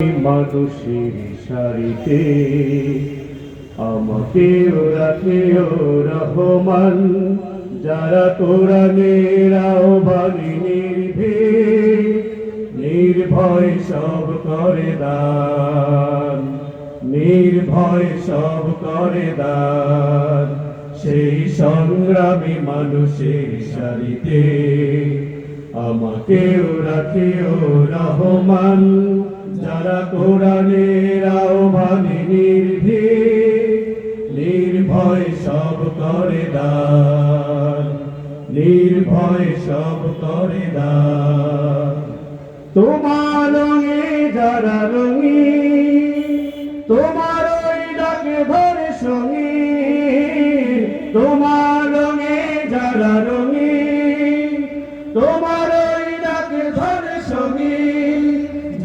মানুষের সারিতে। আমাকেও রাখে রহমান, যারা কোরআনের আহ্বানে নির্ভীক নির্ভয় সব করে দান, নির্ভয় সব করে দান। সেই সংগ্রামী মানুষের সারিতে। আমাকেও রাখে ও রহমান যারা কোরআনের আহ্বানে নির্ভীক, নির্ভয় সব করে দান, নির্ভয় সব করে দান। তোমার রঙে যারা রঙি তোমার ওই ডাকে ধরে সঙ্গী তোমার রঙে যারা রঙি তোমার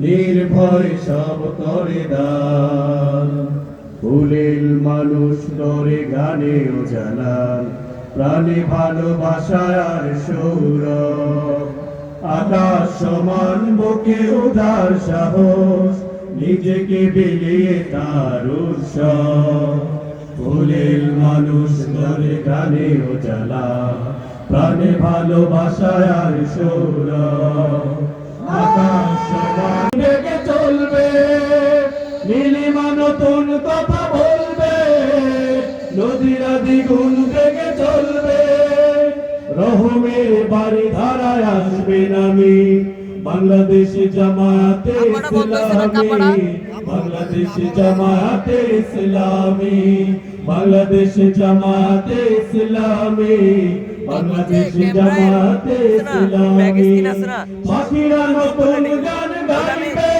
নির্ভয় সব করে দান। ফুলেল মানুষ করে গানে ও জানান। প্রাণে ভালোবাসায় আর সৌরভ। আকাশ সমান, বুকে উদার সাহস। নিজেকে বিলিয়ে তার উৎসব। ফুলেল মানুষ করে গানে ও জ্বালা প্রাণে ভালোবাসায় আর কথা বলবে? নদীরা দ্বিগুণ বেগে চলবে। রহমের বাড়ি ধারায় আসবে নামি বাংলাদেশ জামাতে ইসলামী। বাংলাদেশ জামাতে ইসলামী। বাংলাদেশ জামাতে ইসলামী। বাংলাদেশ জামাতে ইসলামী। পাখিরা নতুন গান গাইবে।